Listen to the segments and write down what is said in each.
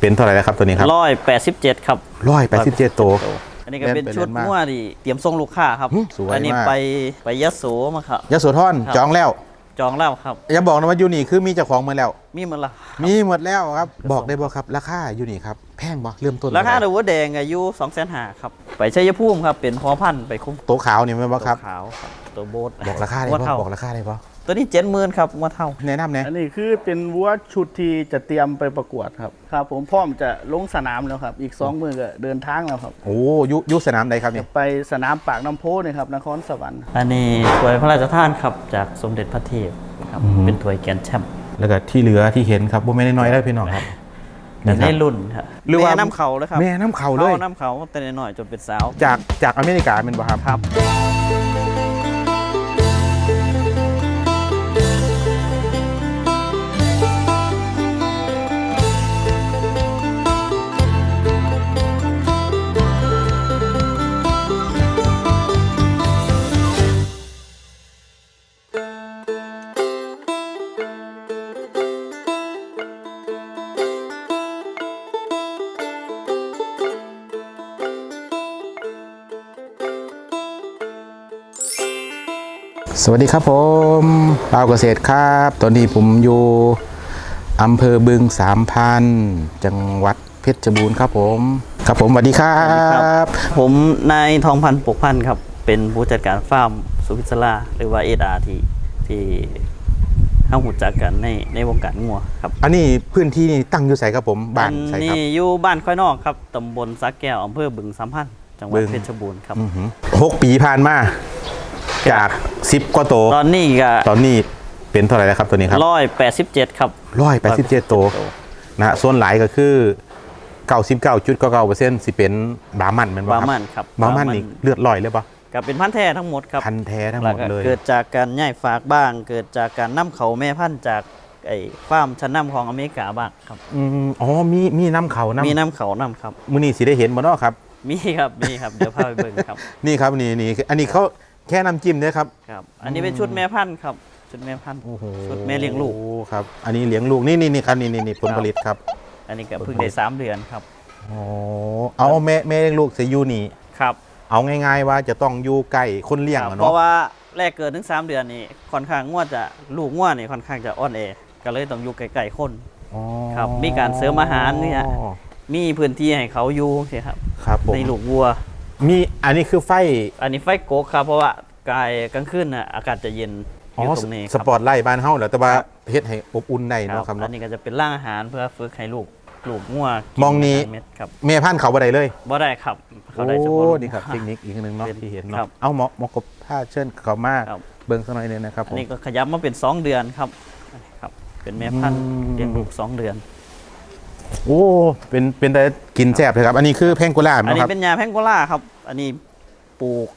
เป็นเท่าไหร่แล้วครับตัวนี้ครับร้อยแปดสิบเจ็ดครับร้อยแปดสิบเจ็ดตัว อันนี้ก็เป็นแม่นไปชุดแม่นมากมั่วที่เตรียมส่งลูกค้าครับหึสวยอันี้มากไปไปยะโสมาครับยโสธรครับจองแล้วจองแล้วครับอย่าบอกนะว่ายูนี่คือมีเจ้าของมาแล้ว มีหมันละมีหมดแล้วครับ บอกได้บ่ครับ ราคายูนี่ครับ แพงบ่เริ่มต้น ราคาเท่เดืไหอวแดงอายุสองแสนหาครับ ไปชัยภูมิครับ เป็นพอพันธุ์ไปคุ้มตัวขาวนี่ไหมบ่ครับตัวขาวครับตัวโบทบอกราคาได้วัวบ่เท่าบอกราคาได้บ่ ตัวนี้เจ็ดหมื่นครับวัวเท่าแนะนำแนะอันนี้คือเป็นวัวชุดที่จะเตรียมไปประกวดครับครับ ผมพร้อมจะลงสนามแล้วครับ อีกสองมือก็เดินทางแล้วครับโอ้ยุยุสนามใดครับเนี่ยไปสนามปากน้ำโพนี่ครับนครสวรรค์อันนี้ถ้วยพระราชทานครับจากสมเด็จพระเทพครับเป็นถ้วยแกรนด์แชมป์แล้วก็ที่เหลือที่เห็นครับบ่แม่นน้อยๆได้พี่น้องครับแต่นี่คในรับรุ่นครับหรือว่าแม่น้ำเขาเลยครับแม่น้ำเขาเลยน้ำเขาแต่น้อยๆจนเป็นสาว จากจากอเมริกาเป็นบ่ครับครับ สวัสดีครับผมปาวเกษตรครับ ตอนนี้ผมอยู่อำเภอบึงสามพันจังหวัดเพชรบูรณ์ครับผม ครับผมสวัสดีครัสวัสดีครับบผมนายทองพันธ์ปกพันธ์ครับ เป็นผู้จัดการฟาร์มสุพิศลาหรือว่าเอดาที่ที่ห้าหูจักกันในในวงการงัวครับอันนี้พื้นที่นี่ตั้งอยู่ใสครับผมบ้านอัใสครับนี่อยู่บ้านค่อยนอกครับตำบลสักแก้วอำเภอบึงสามพันธ์จังหวัดบึงเพชรบูรณ์ครับอื้อหือหกปีผ่านมา จากสิบกว่าโตวตอนนี้ก็ตอนนี้เป็นเท่าไหร่แล้วครับตัวนี้ครับร้อยแปดสิบเจ็ดครับร้อยแปดสิบเจ็ดตัวนะฮะส่วนหลายก็คือเก้าสิบเก้าจุดเก้าเก้าเปอร์เซ็นต์สิเป็นบามันแมันบ่บาครับมันครับบามันนี่เลือดลอยเลยปะก็เป็นพันธุ์แท้ทั้งหมดครับพันธุ์แท้ทั้งหแล้มวดก็เลย เกิดจากการย่ายฝากบ้าง เกิดจากการนํเขาแม่พันธุ์จากไอ้ฟาร์มชั้นนำของอเมริกาบ้างครับ อืมอ๋อมีมีน้ำเขาน้ำมีน้ำเขาน้ำครับ มือนี่สิได้เห็นบ่เนาะครับ มีครับมีครับเดี๋ยวพาไปเบิ่งครับ นี่ครับนี่นี่อันนี้เขา แค่น้ำจิ้มเนี่ยครับ ครับ อันนี้เป็นชุดแม่พันธุ์ครับ ชุดแม่พันธุ์ชุดแม่เลี้ยงลูกโอ้ครับ อันนี้เลี้ยงลูก นี่นี่นี่ครับ นี่นี่นี่ผลครับผลิตครับ อันนี้ก็เพิ่งได้สามเดือนครับ อ๋อ เอาแม่แม่เลี้ยงลูกเสียอยู่นี่ ครับ เอาง่าย ๆ ว่าจะต้องอยู่ใกล้คนเลี้ยงครับอะเพเนาะราะว่าแรกเกิดถึงสามเดือนนี่ค่อนข้างงวดจะลูกงวดนี่ค่อนข้างจะอ่อนแอก็เลยต้องอยู่ไกลๆคน อ๋อครับมีการเสริมอาหารเนี่ย มีพื้นที่ให้เขาอยู่ใช่ครับ ครับผม ในลูกวัว มีอันนี้คือไฟอันนี้ไฟโกกครับ เพราะว่ากายกลางคืนน่ะอากาศจะเย็นออ๋อยู่ตรงนี้คสรับปอร์ตไลท์บ้านเฮาแหล้วแต่ว่าครับเฮ็ดให้อบอุ่นได้ครัเนาะบครับอัเนาะ นนี้ก็จะเป็นร่างอาหารเพื่อฝึกให้ลูกลูกงัวกิมองนี้าหารเม็ดครับแม่พันธุ์เขาบ่ได้เลยบ่ได้ครับเขาโอ้ได้เฉพาะลูก นี่ครับเทคนิคอีกหนึงเนาะเป็นที่เห็นครัเนาะบเอาหมอหมอกบผ้าเชิญเขามาครับ เบิ่งสักหน่อยหนึงนะครับผอันมนี้ก็ขยับมาเป็น 2 เดือนครับอันนี้ครับ เป็นแม่พันธุ์อืม เลี้ยงลูก 2 เดือน โอ้ เป็นเป็นแต่กินแซ่บเลยครับ อันนี้คือแพงโกุล่าอันเนาะนี้ครับเป็นยาแพงโกล่าครับ อันนี้ปลูก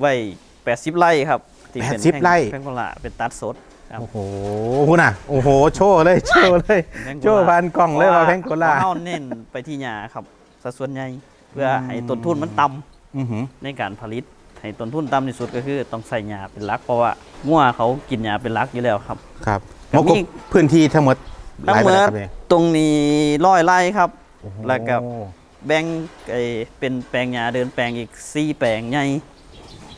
ไว้80ไร่ครับที่เป็น80ไร่ แพงโกล่าเป็นตัดสดครับโอ้โหคุณน่ะ โอ้โห โชว์เลย โชว์เลย แพงโกล่าโชว์พันกล่องเลยว่าแพงโกุล่า เพระเฮาเน้นไปที่ยาครับสัดส่วนใหญ่เพื่อให้ต้นทุนมันต่ำ อือหือ ในการผลิตให้ต้นทุนต่ำที่สุดก็คือต้องใส่ยาเป็นหลัก เพราะว่างัวเขากินยาเป็นหลักอยู่แล้วครับ ครับหก็มอกบมีพื้นที่ทั้งหมด ทั้งหลายหมปานดใดครับเนี่ยตรงนี้ร้อยไร่ครับโอ้โหแล้วก็แบ่งไอ้เป็นแปลงยาเดินแปลงอีกสี่แปลงใหญ่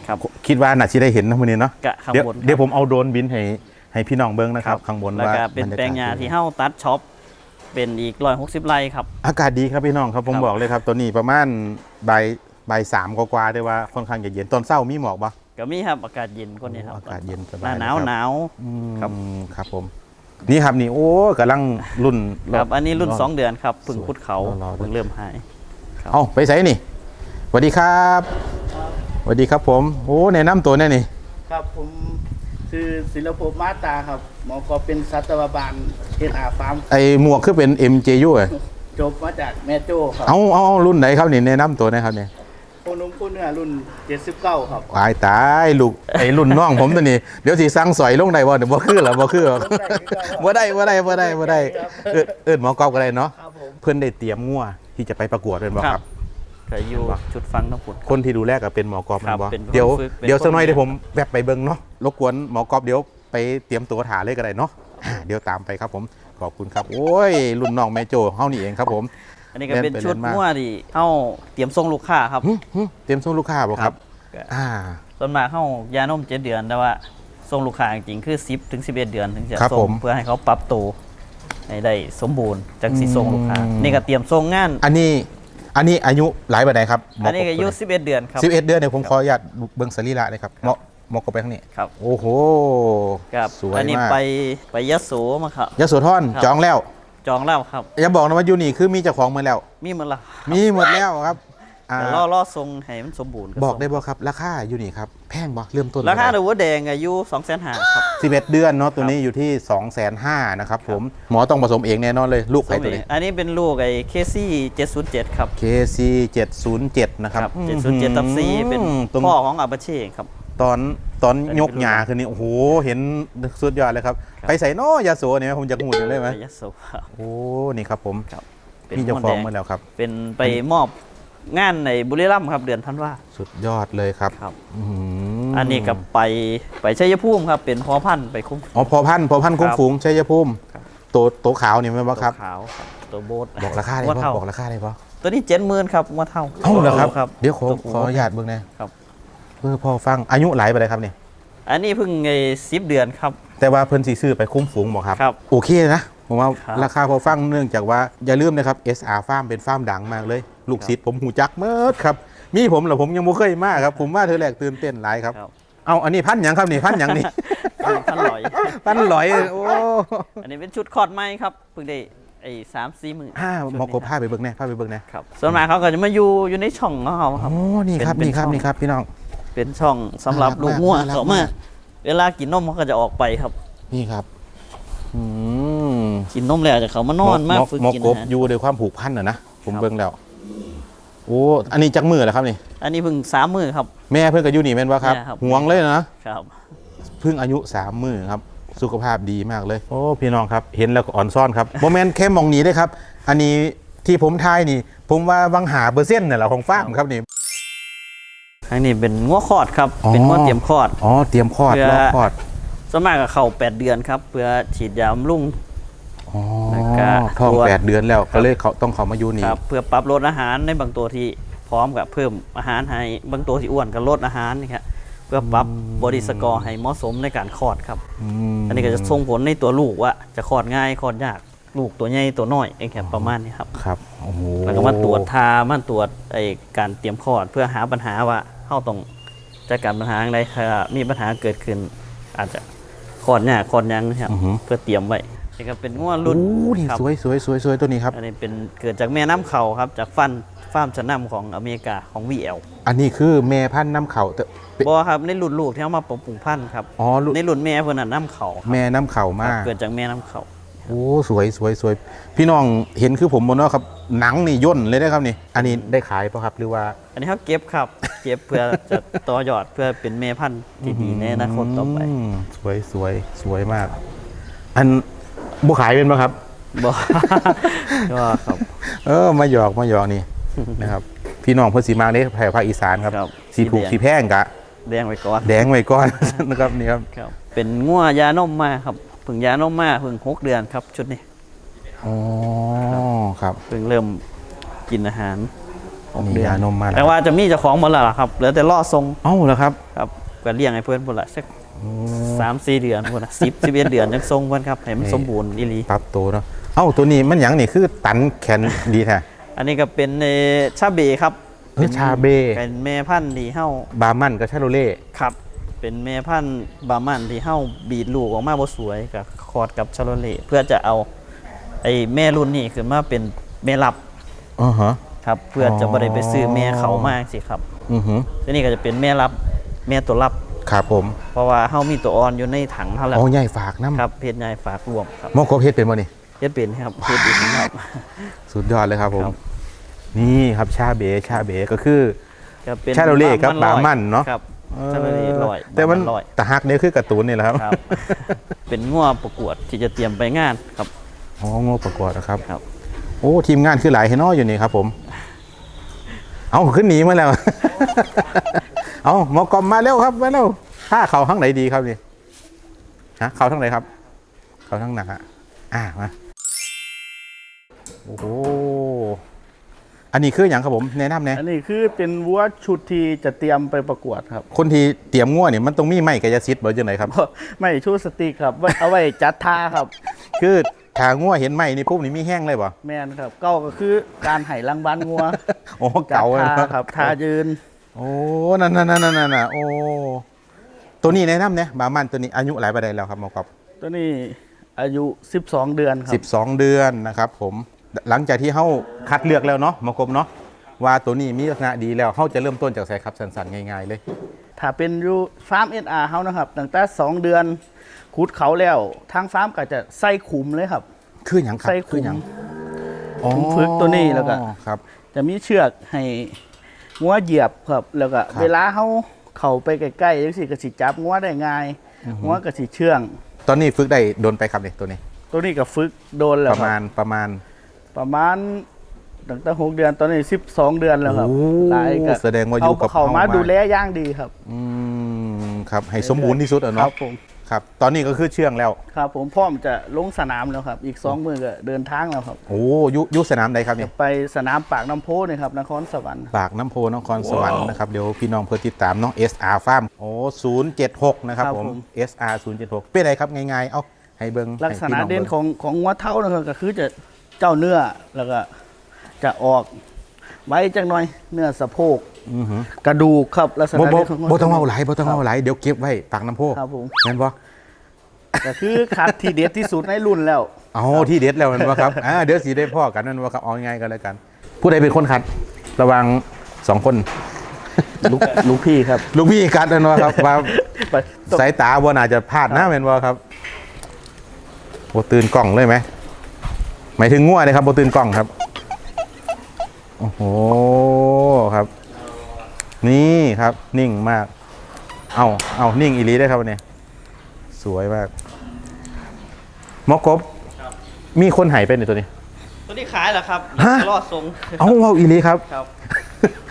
ครับคิดว่าน่าจะได้เห็นนะมื้อนี้เนาะกะข้างเดี๋ยวบนครับเดี๋ยวผมเอาโดรนบินให้ให้พี่น้องเบิ่งนะครับ ข้างบนแล้วว่าก็เป็นบรรแปลงยาที่เฮ้าตัดช็อปเป็นอีกร้อยหกสิบไร่ครับ อากาศดีครับพี่น้องครับผมครับบอกเลยครับตัวนี้ประมาณบ่ายบ่ายสามกว่าๆได้ว่าค่อนข้างจะเย็นตอนเช้ามีหมอกปะก็มีครับอากาศเย็นคนนี้ครับโอ้อากาศเย็นสหบาน้ายหนาวเลยหนาวครับอืมครับผม นี่ครับนี่โอ้กำลังรุ่นครับอันนี้รุ่นรอสองเดือนครับเพึ่งสวยพุดเขารอๆเพิ่งเริ่มหายครับเอาไปใส่นี่สวัสดีครับสวัสดีครับผมโอ้แนะนำตัวแน่นี่ครับผมชื่อศิลปภพมาตาครับหมอก็เป็นสัตวบาลเอ็นอาฟาร์มไอหมวกคือเป็น MJU อะจบมาจากแม่โจ้ครับเอาเอาเอารุ่นไหนครับนี่แนะนำตัวนะครับเนี่ยโคนมคู่เนื้อรุ่น 79 ครับวายตายลูกไอรุ่นน้องผมตัวนี้เดี๋ยวสิสั่งสอยลงได้บ่เดี๋ยวบ่คือเหรอบ่คือหรอบ่ได้บ่ได้บ่ได้บ่ได้เอิ้นเอิ้นหมอกอบก็ได้เนาะครับผมเพื่อนได้เตรียมงัวที่จะไปประกวดเป็นบ่ครับก็อยู่ชุดฟังทั้งหมดคนที่ดูแลก็เป็นหมอกอบครับแม่นบ่เป็นคนเดี๋ยวฝึกเป็นเดี๋ยวสักหน่อยคนเดี๋ยวผมแวบไปเบิ่งเนาะรบกวนหมอกอบเดี๋ยวไปเตรียมตัวถ่าเลยก็ได้เนาะอ่าเดี๋ยวตามไปครับผมขอบคุณครับ โอ้ยรุ่นน้องแม่โจเฮานี่เองครับผม อันนี้ก็เป็นเล่นไปชุดเล่นมางัวที่เฮาเตรียมส่งลูกค้าครับหึหึเตรียมส่งลูกค้าบ่ครับก็อ่าส่วนมากเฮายานม7เดือนแต่ว่าส่งลูกค้าจริงๆคือ 10ถึง11 เดือนถึงจะครับส่ผงมเพื่อให้เขาปรับตัวให้ได้สมบูรณ์จังสิส่งลูกค้าอืมนี่ก็เตรียมส่งงาน อันนี้อันนี้อายุหลายปานใดครับหมอันนี้ก็อายุบ11 เดือนครับ 11 เดือนเดี๋ยวผมขออนุญาตเบิ่งสรีระเลยครับเหมาะเหมาะกับไปทางนี้ครับ โอ้โหครับสวยอันนี้มากไปไปยโสมาครับยโสธรครับจองแล้ว จองแล้วครับ อย่าบอกนะว่าอยู่นี่คือมีเจ้าของหมาแล้ว มีหมันละมีหมดแล้วครับอ่าเดี๋ยวรอรอทรงให้มันสมบูรณ์บอกส่งได้บ่ครับ ราคาอยู่นี่ครับแพงบ่เริ่มต้นราคาหนูว่าแดงอายุ2 5 0 0 0ครับ11เดือนเนาะตัวนี้อยู่ที่2 5 0 0 0นะครับผมหมอต้องผสมเองแน่นอนเลยลูกใครตัวนี้ อันนี้เป็นลูกไอ้เคซี่707 ครับ KC 707นะครับครับ707ตับซีเป็นตรงพ่อของอาบาเช่ครับ ตอนตอนอันนี้ยกหยาคือนี่โอ้โหเห็นสุดยอดเลยครับครับไปใส่นอยาโสเนี่ยผมจะหูดเลยไหมไปยโสครับโอ้นี่ครับผมครับมีเจ้าของแดมาแล้วครับ เป็นไปมอบงานในบุรีรัมย์ครับเดือนธันวาสุดยอดเลยครับครับอื้อหืออันนี้กับไปไปชัยภูมิครับ เป็นพอพันธุ์ไปคุ้มอ๋อพอพันธุ์พอพันธุ์คุ้มครับฝูงชัยภูมิครับตัวตัวขาวนี่ไหมนบ่ครับตัวขาวครับตัวโบทบอกราคาได้ว่าปะเท่าบอกราคาได้ปะตัวนี้เจ็ดหมื่นครับว่าเท่าเท่าเหรอครับครับเดี๋ยวขอตัวผู้ขออนุญาตเบิ่งหนะครับ เพื่อพอฟังอายุหลายไปเลยครับนี่อันนี้เพิ่งไอ้สิบเดือนครับ แต่ว่าเพิ่นสีซื้อไปคุ้มฝูงบอกครับครับ โอเคนะผมว่าครับ ราคาพอฟังเนื่องจากว่าอย่าลืมนะครับ SR ฟาร์มเป็นฟาร์มดังมากเลย ลูกศิษย์ผมหูจักเมิดครับ มีผมเหรอผมยังบ่เคยมาครับ ผมว่าเธอแรกตื่นเต้นหลายครับ ครับเอาอันนี้พันหยังครับนี่พันหยังนี่ อันนี้พันลอย พันหลอยโอ้อันนี้เป็นชุดคอร์ดไม้ครับเพิ่งได้ไอ้สามสี่หมื่นห้าหมอกบผ้าไปเบิ่งแน่ผ้าไปเบิ่งแน่ครับส่วนมากเขาก็จะมาอยู่อยู่ในช่องของเขาครับ โอ้นี่ครับเป็นนี่ครับเป็นช่อง นี่ครับพี่น้อง เป็นช่องสำหรับน่ารักลูกงัวน่ารักเขามามาก เวลากินนมเขาก็จะออกไปครับ นี่ครับอืมกินนมแล้วจะเขามานอนมาหฝึกหมอกินกอาบหารอยู่ด้วยความผูกพันอะนะผมครับเบิ่งแล้วโอ้อันนี้จักมือเหรอครับนี่ อันนี้เพิ่งสามมือครับ แม่เพิ่งกับยูนี่แม่นว่าครับแม่ครับ ห่วงเลยนะครับ เพิ่งอายุสามมือครับ สุขภาพดีมากเลย โอ้พี่น้องครับ เห็นแล้วก็อ่อนซ่อนครับโมเมนต์แค่มองหนีได้ครับ อันนี้ที่ผมทายนี่ ผมว่าวังหาเปอร์เซ็นต์เนี่ยแหละของฟาร์มครับนี่ อันนี้เป็นงัวคลอดครับอ๋อเป็นงัวเตรียมคลอด อ๋อ เตรียมคลอดเพื่อรอคลอดส่วนมากกับเขาแปดเดือนครับ เพื่อฉีดยาบำรุงอ๋อแล้วก็ท้องตัวแปดเดือนแล้วก็เลยเขาต้องเขามาอยู่นี่ครับเพื่อปรับลดอาหารในบางตัวที่พร้อมกับเพิ่มอาหารให้บางตัวที่อ้วนก็ลดอาหารนี่ครับเพื่อปรับบอดี้สกอร์ให้เหมาะสมในการคลอดครับมอันนี้ก็จะส่งผลในตัวลูกว่าจะคลอดง่ายคลอดยากลูกตัวใหญ่ตัวน้อยเองครับประมาณนี้ครับครับโอ้โหแล้วก็มาตรวจทามาตรวจไอการเตรียมคลอดเพื่อหาปัญหาว่า เข้าตรงจัดการปัญหาอะไรถ้ามีปัญหาเกิดขึ้น อาจจะคลอดยากคลอดยังนะครับ เพื่อเตรียมไว้นี่ก็เป็นง้วโอ้รุ่นนี่ครับสวยสวยสวยสวยตัวนี้ครับ อันนี้เป็นเกิดจากแม่น้ำเขาครับ จากฟันฟาร์มชั้นนำของอเมริกาของ VL อันนี้คือแม่พันธุ์น้ำเขาแต่บอครับในรุ่นลูกที่เอามาปรับปรุงพันธุ์ครับ อ๋อในรุ่นแม่เพื่อนนะน้ำเขาแม่น้ำเขามาก เกิดจากแม่น้ำเขา โอ้สวยสวยสวยพี่น้องเห็นคือผมบนว่าครับหนังนี่ย่นเลยนะครับนี่ อันนี้ได้ขายป่ะครับหรือว่า อันนี้เขาเก็บครับ เก็บเพื่อจะต่อยอดเพื่อเป็นแม่พันธุ์ที่ดีในอนาคตต่อไปมสวยสวยสวยมาก อันบุขายเป็นป่ะครับบอก็ครับ เออมาหยอกมาหยอกนี่นะครับ พี่น้องเพื่อสีมาเด้แผ่ภาคอีสานครับครับสีถูกสีสีแดงแพงกะ แดงไว้ก่อน แดงไว้ก่อนนะครับนี่ครับครับเป็นงัวยานมมาครับเพิ่งยานมมาเพิ่งหกเดือนครับ ชุดนี้อ๋อครับเพิ่งเริ่มกินอาหารหกนี่เดือนยานมมาแล้วแต่ว่าจะมีเจ้าของหมดแล้วล่ะครับเหลือแต่ล่อทรงเอ้าแล้วครับครับก็เลี้ยงให้เพื่อนพุ่นละสักสามสี่เดือนพุ่นละสิบสิบเอ็ดเดือนยังทรงเพื่อนครับให้มันนี่สมบูรณ์อีหลีปรับตัวเนาะเอ้าตัวนี้มันหยังนี่คือตันแขนดีแท้อันนี้ก็เป็นเอ่อชาเบครับเออชาเบเป็นแม่พันธุ์ที่เฮาบาร์มันกับชาโรเล่ครับ เป็นแม่พันธุ์บามันที่เฮาบีดลูกออกมาบ่สวยกับคอร์ดกับชาโลเล่เพื่อจะเอาไอ้แม่รุ่นนี้ขึ้นมาเป็นแม่รับอ๋อฮะ ครับ เพื่อจะบ่ได้ไปซื้อแม่เขามากสิครับอือหือทีนี้ก็จะเป็นแม่รับแม่ตัวรับ ครับผมเพราะว่าเฮามีตัวอ่อนอยู่ในถังเฮาแล้วโอ้ใหญ่ฝากน้ำครับเพศใหญ่ฝากรวมครับหมอกบเฮ็ดเป็นบ่นี่เฮ็ดเป็นครับเฮ็ดอีกครับ สุดยอดเลยครับผม ครับ นี่ครับชาเบชาเบก็คือก็เป็นชาโลเล่กับบามันเนาะ ครับ ชาโลเล่ลอยแต่มันบาลอยตะฮักเนี่ยคือการ์ตูนนี่แหละครับครับเป็นงัวประกวดที่จะเตรียมไปงานครับอ๋อโงประกวดนะครับครับ โอ้ทีมงานคือหลายเฮนออยู่นี่ครับ ผม เอาขึ้นหนีมาแล้ว เอาหมอกอมมาเร็วครับมาเร็วถ้าเขาข้างไหนดีครับนี่ฮะเขาทางไหนครับ เขาทั้งหนักอะอะมาโอ้โห อันนี้คืออย่างครับผมแนะนำแนะอันนี้คือเป็นวัวชุดที่จะเตรียมไปประกวดครับ คนที่เตรียมง่วเนี่ยมันต้องมีไม้กายสิทธิ์บ่จังไหนครับไม่ชุดสติกครับไว้เอาไว้จัดท่าครับ คือทางง่วเห็นไม้นี่ปุ๊บนี่มีแห้งเลยบ่แมนครับ เก้าก็คือการไห่รางวัลงัวโอ้จัดเก่าเลยท่าเนอะครับท่ายืน โอ้นั่นนั่นนั่นนั่นน่ะโอ้ตัวนี้แนะนำเนี่ยบามันตัวนี้อายุหลายประเด็นแล้วครับหมอกอบตัวนี้อายุ 12 เดือนครับ12 เดือนนะครับผม หลังจากที่เขาคัดเลือกแล้วเนาะหมอกบเนาะว่าตัวนี้มีลักษณะดีแล้วเขาจะเริ่มต้นจากใส่ครับสันๆง่ายๆเลย ถ้าเป็นอยู่ฟาร์มเอสอาร์เฮานะครับตั้งแต่2เดือนขุดเขาแล้วทางฟาร์มก็จะใส่ขุมเลยครับ คืออย่างครับใส่คืออย่างขุมฝึกตัวนี้แล้วก็ ครับ จะมีเชือกให้งัวเหยียบครับ แล้วก็ครับ เวลาเขาเข้าไปใกล้ๆจังซี่ก็สิจับงัวได้ง่ายงัวก็สิเชื่อง ตอนนี้ฝึกได้โดนไปครับเนี่ยตัวนี้ ตัวนี้ก็ฝึกโดนแล้วประมาณคบประมาณ ประมาณตั้งแต่6เดือนตอนนี้12เดือนแล้วครับโอ้หลายก็แสดงว่าอยู่กับเเขามาเฮามาดูแลอย่างดีครับอืมครับ ให้สมบูรณ์ที่สุดอะครัเนาะบผมครับ ตอนนี้ก็คือเชื่องแล้ว ครับผมพร้อมจะลงสนามแล้วครับ อีกสองมือก็เดินทางแล้วครับ โอ้ยุยุสนามใดครับเนี่ย ไปสนามปากน้ำโพนี่ครับนครสวรรค์ ปากน้ำโพนครสวรรค์นะครับเดี๋ยวพี่น้องเพื่อติดตามเนาะ SR Farm โอ้076 นะครับผม SR 076 เป็นไรครับง่ายๆ เอาให้เบิ้งลักษณะให้พี่องเด่นบิ่งของของงัวเท้านะครับก็คือจะ เจ้าเนื้อแล้วก็จะออกไว้จังหน่อยเนื้อสะโพกอือหือกระดูกครับลักษณะบ่บ่เด่นของงัวบ่ต้องเอาไหลายบ่ต้องเอาไหลายเดี๋ยวเก็บไว้ปากน้ำโพครับผมแม่นบ่ก็คือคัดที่เด็ดที่สุดในรุ่นแล้วเอาที่เด็ดแล้วแม่นบ่ครับอ่าเดี๋ยวสิได้พ่อกันนั่นบ่ครับเอาง่ายๆกันแล้วกัน ผู้ใดเป็นคนคัด ระหวังสองคนลูกลูกพี่ครับ ลูกพี่คัดนั่นบ่ครับว่าไปต้องสายตาบ่น่าจะพลาดนะแม่นบ่ครับโอ้ตื่นกล้องเลยไหม หมายถึงง่วเลยครับโบตื่นกล้องครับโอ้โหครับ นี่ครับนิ่งมาก เอาเอานิ่งอีหลีได้ครับวันนี้สวยมากหมอกบมีคนหายไปในตัวนี้ ตัวนี้ขายเหรอครับฮะ รอดทรงเอาเอาอีหลีครับ ครับ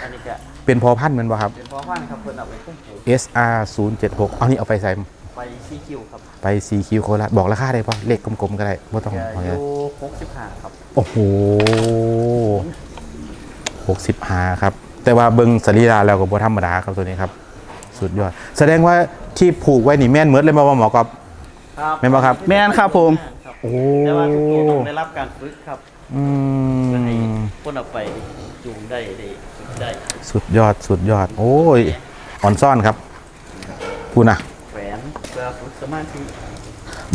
อันนี้ก็เป็นพอพันธุ์แมันบ่ครับ เป็นพ่อพันธุ์ครับเพิ่นเอาไปคุ้มผู SR 0 7 6เอานี่เอาไปใส่ ไปซีคิวครับไป CQ โคราชบอกราคาได้ปะเลขกลมๆก็ได้ไม่ต้องจะเอาอเยอะยู่65ครับ โอ้โหหกสิบหาครับ แต่ว่าเบิงสรีราแล้วก็บ่ธรรมดาครับตัวนี้ครับ สุดยอด แสดงว่าที่ผูกไว้นี่แม่นเหมือนเลยมาว่าหมอกอบครับแม่นบ่ครับ แม่นครับผมครับโอ้แต่ว่าทุกตัวต้องได้รับการฝึกครับ อืเพื่อให้มคนเอาไปจูงได้ได้ฝึกได้ สุดยอดสุดยอด โอ้ยอ่อนซ่อนครับพูดนะ แหวนเพื่อฝึกสมาธิ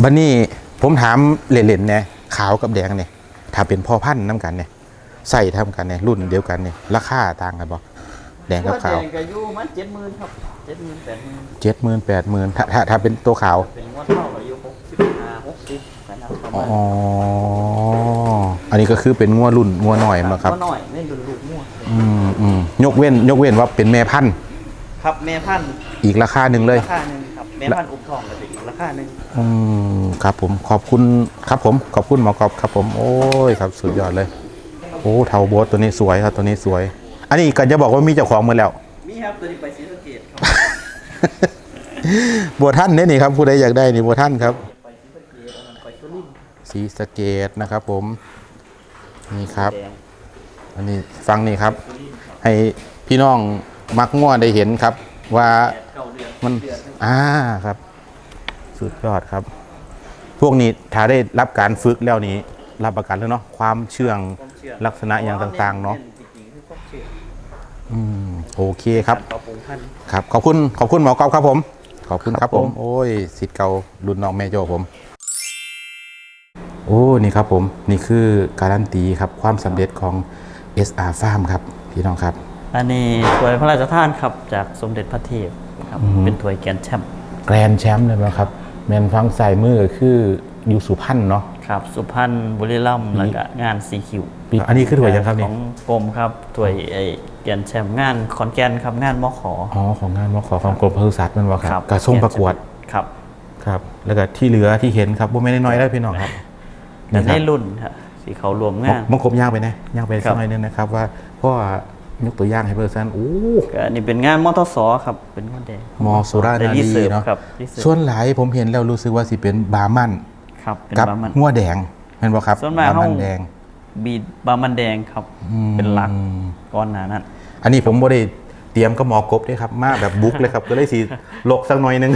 บันนี้ผมถามเล่นๆเนี่ยขาวกับแดงเนี่ยถ้าเป็นพ่อพันธุ์น้ำกันเนี่ยใส่ทำกันเนี่ยรุ่นเดียวกันเนี่ยราคาต่างกันบ่แดงกับขาวแดงก็อยู่มัน70,000ครับ70,000 80,000เจ็ดหมื่นแปดหมื่นถ้าถ้าถ้าเป็นตัวขาวเป็นงวดเท่าอายุ65 60นะครับประอ๋มาณออันนี้ก็คือเป็นงัวรุ่นงัวหน่อยมาครับก็หน่อยเล่นดุลูกมั่วอืมอืมยกเว้น ยกเว้นว่าเป็นแม่พันธุ์ครับแม่พันธุ์อีกราคาหนึ่งเลยราคาหนึ่งครับ แม่พันธุ์อุ้มทองก็จะอีกราคาหนึ่งอืมครับผมขอบคุณครับผมขอบคุณหมอกอบครับผมโอ้ยครับสุดยอดเลย โอ้เทาโบสตัวนี้สวยครับตัวนี้สวย อันนี้ก็จะบอกว่ามีเจ้าของหมือแล้ว มีครับตัวนี้ไปศรีสะเกดครับบัวท่านเนี่ยนี่ครับผู้ใดอยากได้นี่บัวท่านครับ ไปศรีสะเกดอันนั้นไปสุรินทร์สีสะเกตนะครับผม นี่ครับ แดงอันนี้ฟังนี่ครับให้พี่น้องมักง่วได้เห็นครับ ว่า แปดเก้าเดือน มันเดือนหนึ่งอ่าครับ สุดยอดครับ พวกนี้ถ้าได้รับการฝึกแล้วนี้ รับประกันแล้วเนาะความเชื่องความเชื่อลักษณะอย่างต่างๆ เนาะจริงๆคือความเชื่ออืมโอเคครับกาปรับปรุงพันธุ์ครับขอบคุณขอบคุณหมอกอฟครับผม ขอบคุณครับครับผผมมโอ้ยสิทธิ์เก่ารุ่นน้องแม่โจผมโอ้ นี่ครับผม นี่คือการันตีครับ ความสำเร็จของ SR Farm ครับ พี่น้องครับ อันนี้ถ้วยพระราชทานครับ จากสมเด็จพระเทพ ครับอือฮึเป็นถ้วยแกรนด์แชมป์แกรนด์แชมป์เลยไหมครับ แมนฟังใส่มือคืออยู่สุพรรณเนาะครับ สุพรรณบุรีรัมย์แล้วก็งานซีคิวปีอันนี้คือถ้วยยังครับขนี่องกรมครับถ้วยไอ้แกรนด์แชมป์งานขอนแก่นครับงานมขออ๋อของงานมขอของกรมปศุสัตว์มันว่าครับกระส่งประกวดครับครับ แล้วก็ที่เหลือที่เห็นครับว่าไม่ได้น้อยได้พี่น้องครับแต่นี่คในรับรุ่นครับสีเขารวมงานมังคมย่างไปนะย่างไปครัสักบหน่อยนึงนะครับว่าพ่อ ยกตัวอย่างให้เพื่อนโอ้ก็อันนี้เป็นงานมอเตอร์สอครับ เป็นงานแดงมอสุรานาได้รีรีเสิร์ฟเนาะครับรีเสิร์ฟส่วนหลายผมเห็นแล้วรู้สึกว่าสิเป็นบาร์มันครับเป็นกับบามันงัวแดงเห็นบ่ครับส่วนมากบามันเฮาแดง บีดบามันแดงครับอืมเป็นหลักก้อนหนานั้นอันนี้ผมบ่ได้เตรียมกับหมอกบด้วยครับ มาแบบบุกเลยครับ ก็เลยสิหลกสักหน่อยหนึง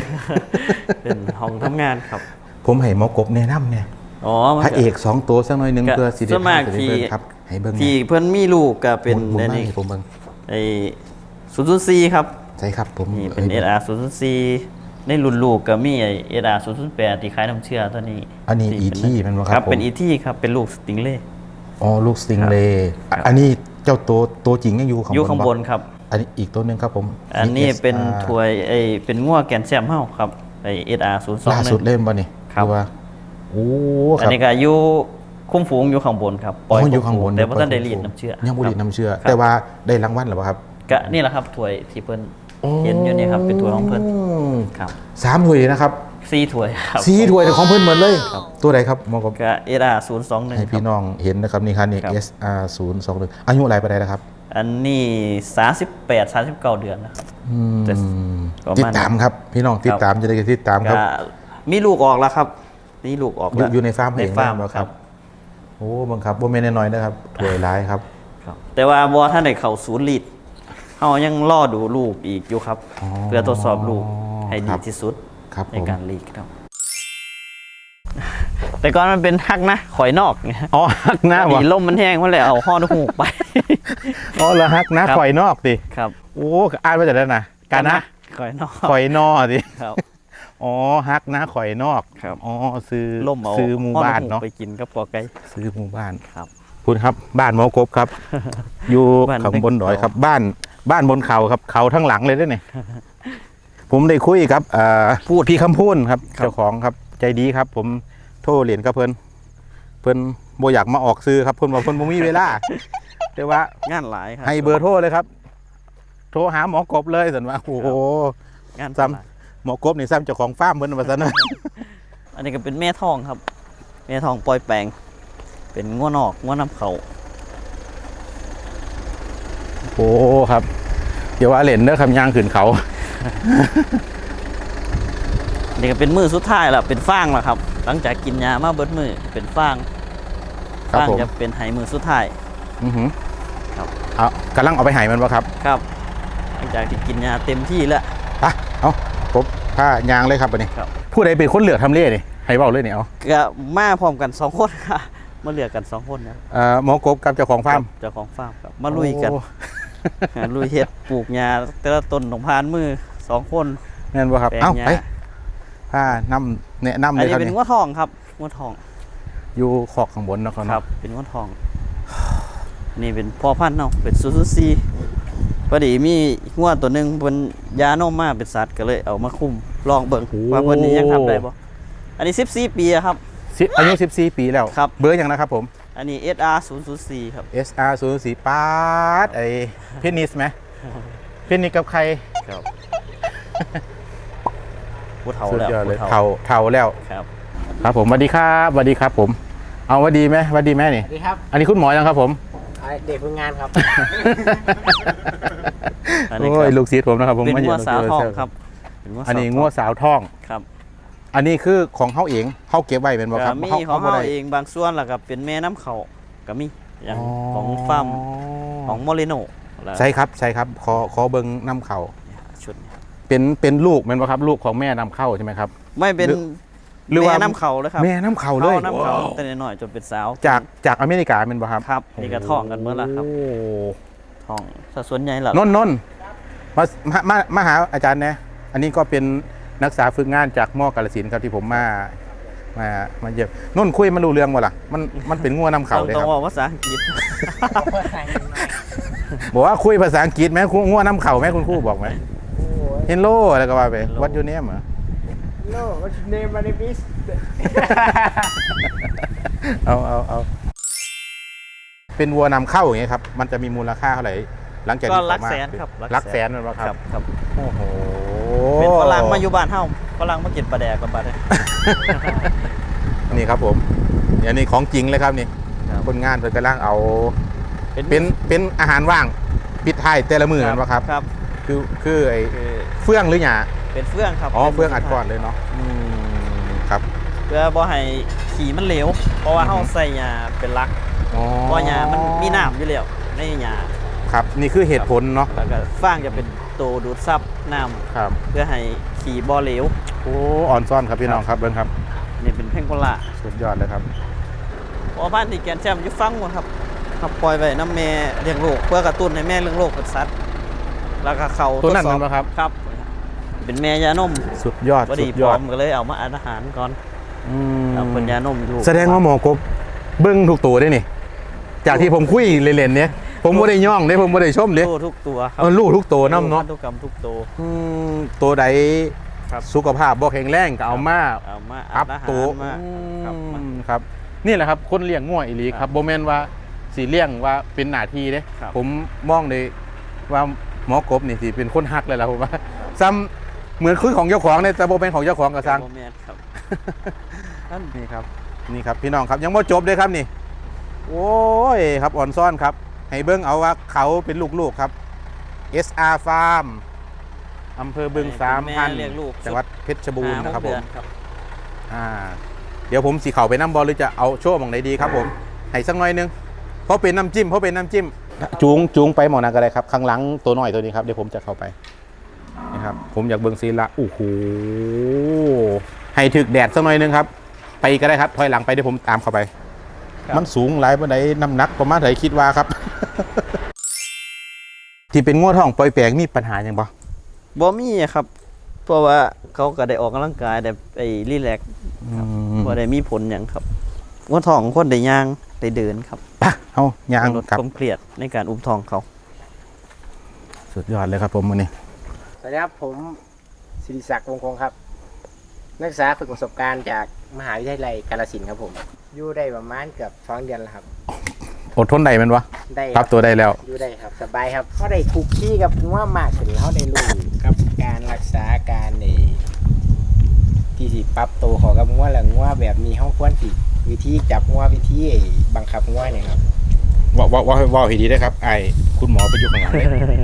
เป็นห้องทำงานครับ ผมให้หมอกบแนะนำเนี่ย อ๋อมันพระเอกสองตัวสักหน่อยหนึงก็เพื่อสิได้ส่วนมากพาไปที่เบิ่งครับให้เบิ่งที่เพื่อนมีลูกก็เป็นหมุนในๆมานี้ให้ผมเบิ่งไอ้ศูนย์ซีครับใช่ครับผมนี่เป็นอ้ย SR ศูนย์ซีในรุ่นลูกก็มีไอ้ SR ศูนย์แปดที่คล้ายน้ำเชื่อตัวนี้ อันนี้ที่ ET เป็มันบ่คครัรับบผมเป็น ET ครับ เป็นลูกสติงเล่ อ๋อ ลูกสติงเลย์ครับอันนี้เจ้าตัวตัวจริงยังอยู่ข้างบนอยู่ข้างบนปะครับ อันนี้อีกตัวหนึงครับผม อันนี้เป็น CSR ถวยไอ้เป็นงัวแกนแซมเฮาครับไอ้ SR ศูนย์สองล่าหสุดนึ่งเล่มป่ะนี่ครับหอว่า โอ้คอันรับนี้ก็อยู่คุ้มฝูงอยู่ข้างบนครับปล่อยอ๋ออยู่ข้างบนแต่ว่าปล่อยท่านได้คุ้มรีดฝูงน้ำเชื่อยังบุรีดครับน้ำเชื่อ ครับแต่ว่าได้รางวัลหรือเปล่าครับก็นี่แหละครับถวยที่เพิ่นเห็นอยู่นี่ครับเป็นถวยของเพิ่นมครับสามถ้วยนะครับสี่ถวยครับ สี่ถ้วยของเพื่อนเหมือนเลย ตัวใดครับหมอกับก็ SR ศูนย์สองหนึ่ง ให้ครัพี่บน้องเห็นนะครับนี่ครับนี่ ครับ SR 0 2 1อายุอะไรไปได้แล้วครับอันนี้สามสิบแปดสามสิบเก้าเดือนนะครับ อืมจะประมาณ ติดตามครับ พี่น้องติดตามจะได้ติดตามครับ ก็มีลูกออกแล้วครับ มีลูกออกอยู่แล้ว อยู่ในฟาร์มในเองฟาร์มแล้วครับ โอ้บังคับว่าไม่น้อยๆนะครับถ้วยร้ายครับ ครับแต่ว่าบอท่านได้เข้าศูนย์ลีดเขายังรอดูลูกอีกอยู่ครับ อ๋อเพื่อทดสอบลูกให้คดีรับที่สุดครับในผมการลีดครับ แต่ก่อนมันเป็นฮักนะข่อยนอกไงอ๋อฮักหน้าดีวะล่มมันแห้งมันเลยเอาห่อนหูกไป อ๋อเหรอฮักนะครับ ข่อยนอกดิครับโอ้อ่านมาจากนั้นนะการนะข่อยนอกข่อยนอกดิครับ อ๋อฮักนะข่อยนอกครับอ๋อซื้อล่มเอาซื้อหมู่บ้านห่อเนาะไปกินกับปอไก่ซื้อหมู่บ้านครับคุณครับบ้านหมอกบครับ อยู่บ้านข้างบนเล็กดอยครับ บ้านบ้านบนเขาครับเขาทั้งหลังเลยด้วยเนี่ยผมได้คุยครับเอ่อพูดพี่คำพูนครับครับเจ้าของครับใจดีครับ ผมโทรเหรียญกับเพิ่นเพิ่นโบอยากมาออกซื้อครับเพิ่นบอกเพิ่นบ่มีเวลาแต่ว่างานหลายครับให้เบอร์โทรเลยครับ โทรหาหมอกบเลยสันว่าโอ้โหงานซ้หลาย หมอกบนี่ซ้ำเจ้าของฟาร์มเพิ่นว่าซั่นนะ อันนี้ก็เป็นแม่ทองครับ แม่ทองปล่อยแปลง เป็นง้วนอกง้วน้ำเขาโอ้ครับ เดี๋ยวว่าเหรียญเด้อคำยางขึ้นเขานี่ก็เป็นมือสุดท้ายแล้วเป็นฟางแล้วครับ หลังจากกินยามาเบิดมือเป็นฟางครับฟางผม จะเป็นไหมือสุดท้าย อือหือครับ เอากำลังเอาไปใหายมันบ่ครับครับ หลังจากที่กินยาเต็มที่แล้วอะเอา ผมผ้ายางเลยครับอันนี้ครับ ผู้ใดเป็นคนเหลือทำเล่นี่ให้เบาเลยนี่เอาก็มาพร้อมกันสองคนค่ะมาเลือกกันสองคนครับเอ่อหมอกบกับเจ้าของฟาร์มเจ้าของฟาร์มครับมาลุยกัน โอ้ลุยเฮ็ดปลูกยาแต่ละต้นของพานมือสองคนแม่นบ่ครับแปลงเอ้าหญ้าไปผ้านำแนะนำอัเลนยครับนี้เป็นนี่ง้วทองครับง้วทองอยู่ขอกข้างบนเนาะครับครับ เป็นง้วทอง นี่เป็นพ่อพันธุ์เนาะเป็นซูซูซี พอดีมีง้วตัวหนึ่งเป็นยานมมาเป็นสัตว์ก็เลยเอามาคุมลองเบิ่งว่าเพิ่นนี้ยังทำได้บ่อันนี้14ปีอะครับ สิอายุ 14 ปีแล้วครับ เบอร์หยังนะครับผม อันนี้ SR 004ครับ SR 0 4ปาดไอเพนนิสไหมเพนนิสกับใครครับผู้เฒ่าสุดแล้วยอดเลยผู้เท่าเท่าแล้ว ครับ ครับผมสวัสดีครับสวัสดีครับผม เอาสวัสดีไหมสวัสดีแม่นี่ สวัสดีครับ อันนี้คุณหมอยังครับผม อ่าเด็กฝึกงานครับ อันนี้โอ้คยรับลูกศิษย์ผมนะครับผมเป็นมางัวเยี่ยมสาวทองเซลล์ครับเป็นงัวอันนี้สาวทงัวสาวทอง ครับอันนี้คือของเขาเองเขาเก็บไว้เป็นบ่คก็รับมีเขาของบ่เฮาได้ เองบางส่วนแล้วก็เป็นแม่น้ำเขาก็มีอย่างอ๋อของฟาร์มของโมเรโนแล้วใช่ครับใช่ครับขอขอเบิ้งน้ำเขาชุดนี้เป็นเป็นลูกเป็นบ่ครับ ลูกของแม่นำเข้าใช่ไหมครับ ไม่เป็นหรือ ว่าแม่น้ำเขาเลยครับแม่น้ำเขาเลยน้ำเขาแต่น้อยๆจนเป็นสาว จากจากอเมริกาเป็นบ่ครับครับนี่ก็ท้องกันเมื่อละครับโอ้ท้องสัดส่วนใหญ่หลักนนท์นนท์มามามามาหาอาจารย์นะอันนี้ก็เป็นนักศึกษาฝึกงานจากมอกาลสินธุ์ครับที่ผมมามามาเยี่ยมนนท์คุยมันรู้เรื่องบ่ล่ะมันมันเป็นงัวน้ำเขาต้องเลยต้อคงรับบอกภาษาอังกฤษบอกว่าคุยภาษาอังกฤษไหมคุณงัวน้ำเข่าไหมคุณครูบอกไหมเฮนโลอะไรก็ว่าไป Hello วัดยูเนียมเหรอ No what's your name my name is เอาเอาเอาเป็นวัวนำเข้าอย่างเงี้ยครับ มันจะมีมูลค่าเท่าไหร่หลังจากก็ที่ลักเขามาแสนครับลักแสนมันวะครับครับโอ้โหเป็นฝรั่งมาอยู่บ้านเฮาฝรั่งมากินปลาแดกกับปลาแดก นี่ครับผมอันนี้ของจริงเลยครับนี่ครับ คนงานเพิ่นกำลังเอา เป็นเป็นเป็นอาหารว่างปิดท้ายแต่ละมือนั่นวะครับ ครับ คือคือไอ้คือเฟื่องหรือหยา เป็นเฟื่องครับอ๋อป็นเฟื่องอัดก่อนเลยเนาะอืมครับ เพื่อบ่ให้ขี่มันเหลว เพราะว่าเฮาใส่หญ้าเป็นหลักอ๋อเพราะหญ้ามันมีน้ำอยู่แล้วในหญ้าครับ นี่คือเหตุผลเนาะแล้วก็ฟางจะเป็นตัวดูดซับน้ำครับเพื่อให้ขี่บ่เหลว โอ้อ่อนซ่อนครับพี่น้องครับเบิ้งครับนี่เป็นเพลงโคละสุดยอดเลยครับพอพันธุ์ที่แกนแชมป์อยู่ฟังหมดครับครับปล่อยไว้น้ำแม่เลี้ยงลูกเพื่อกระตุ้นให้แม่เลี้ยงลูกเป็นสัตว์แล้วก็เขาตัวนั้นทดสอมันปะครับ ครับ เป็นแม่ยานมสุดยอดพอสุดีดพยร้ออดมก็เลยเอามาอัดอาหารก่อนอืมเอาเป็นยานมลูกแสดงว่าหมอกบเบิ้งทุกตัวได้นี่ จากที่ผมคุยเล่นๆเนี่ยผมไม่ได้ย่องเลยผมไม่ได้ชมเลยลูกทุกตัวครัเออลูกทุกตัวน้ำเนาะพัธุกรรมทุกตัว อืมตัวใดครับ สุขภาพบ่แข็งแรงก็เอามา เอามาอัอัพดอาหาตัวรมาครับมาอืมครับ นี่แหละครับ คนเลี้ยงง่วอีหลีคครัรับบโบแมนว่าสีเลี้ยงว่าเป็นหน้าที่เด้ครับผมมองเลยว่าหมอกบนี่สิเป็นคนฮักเลยล่ะผมว่า ซ้ำ เหมือนคือของเจ้าของเนี่ยแต่โบเป็นของเจ้าของกับซัง โมเมนครับนั่นนี่ครับนี่ครับพี่น้องครับยังไม่จบเลยครับนี่ โอ้ยครับอ่อนซ่อนครับ ให้เบิ้งเอาว่าเขาเป็นลูกๆครับ SR Farm อำเภอบึงสามพันเลี้ยงลูกจังหวัดเพชรบูรณ์นะครับห้าหกผเดืมอนครับอ่าเดี๋ยวผมสีเข่าไปน้ำบอลหรือจะเอาโชว์หมองไหนดีครับผมให้สักหน่อยหนึงเพราะเป็นน้ำจิ้มเพราะเป็นน้ำจิ้ม จูงจูงไปหมองนาก็ได้ครับข้างหลังตัวหน่อยตัวนี้ครับเดี๋ยวผมจะเข้าไป นะครับ ผมอยากเบิ่งซีละโอ้โหให้ถึกแดดสักหน่อยหนึงครับ ไปก็ได้ครับถอยหลังไปเดี๋ยวผมตามเข้าไปครับมันสูงหลายปานใดน้ำหนักประมาณไหนคิดว่าครับ ที่เป็นง้วท้องปล่อยแปลงมีปัญหาอย่างบ่บ่มีครับ เพราะว่าเขาก็ได้ออกกำลังกายได้ไปรีแลกซ์อืมบ่ได้มีผลหยังครับว่าท้องคนได้ย่างได้เดินครับไปะเอายางลดครับความเครียดในการอุ้มท้องเขา สุดยอดเลยครับผมวันนี้ส วัสดีครับผมศิริศักดิ์วงคงครับ นักศึกษาฝึกประสบการณ์จากมหาวิทยาลัยกาฬสินธุ์ครับผมอยู่ได้ประมาณเกือบสองเดือนแล้วครับ อดทนได้แมันวะได้ปรับตัวได้แล้ว อยู่ได้ครับสบายครับเขาได้คุกคีกับง่วมากขึ้นเขาได้รู้กับการรักษาการในที่สิปรับตัวเของกับง่วและง่วแบบมีห้องควรสิวิธีจับง่ววิธีบังคับง่วเนี่ยครับ ว่าว่าว่าว่าให้ดีได้ครับไอ้คุณหมอประยุกต์ข้างหลังเลยก็ได้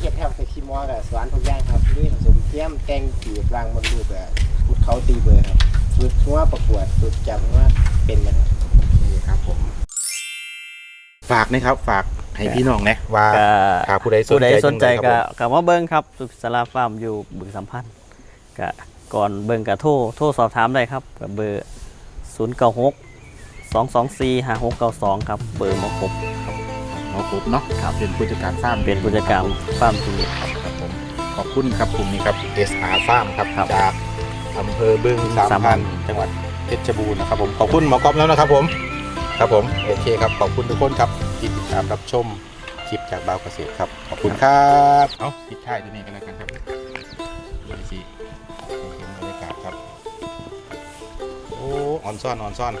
เฮ็ดแทบไปคีมอกับสวนทุกอย่างครับนี่ผสมเทียมแกงจีบรางบนลูกแบบพุดเขาตีเบอร์ครับฝึกง่วประกวดฝึกจับง่วเป็นมันครับนี่ครับผม ฝากนะครับฝากให้พี่น้องนะว่าก็หากผู้ใดสนผู้ใดใจสนใจจังก็เลยครับก็มาเบิ่งครับ สุขสาราฟาร์มอยู่บึงสัมพันธ์ก็ก่อนเบิ่งก็โทรโทรสอบถามได้ครับกับเบอร์ 096 224 5692 ครับ เบอร์หมอครบผม หมอปุ๊บเนาะครับเป็นผู้จัดการฟาร์มเป็นผู้จัดการฟาร์มที่นี่ครับครับผมขอบคุณครับกลุ่มนี้ครับ SR Farm ครับครับ จากอำเภอบึงสามสามพัพันนจังหวัดเพชรบูรณ์นะครับผมขอบคุณหมอกรอบแล้วนะครับผมครับผมโอเคครับขอบคุณทุกคนครับที่ติดตามรับชมคลิปจากบาวเกษตรครับขอบคุณครับเอาปิดท้ายตัวนี้กันแล้วกันครับนี่สิให้เห็นบรรยากาศครับโอ้ออนซ่อนออนซ่อน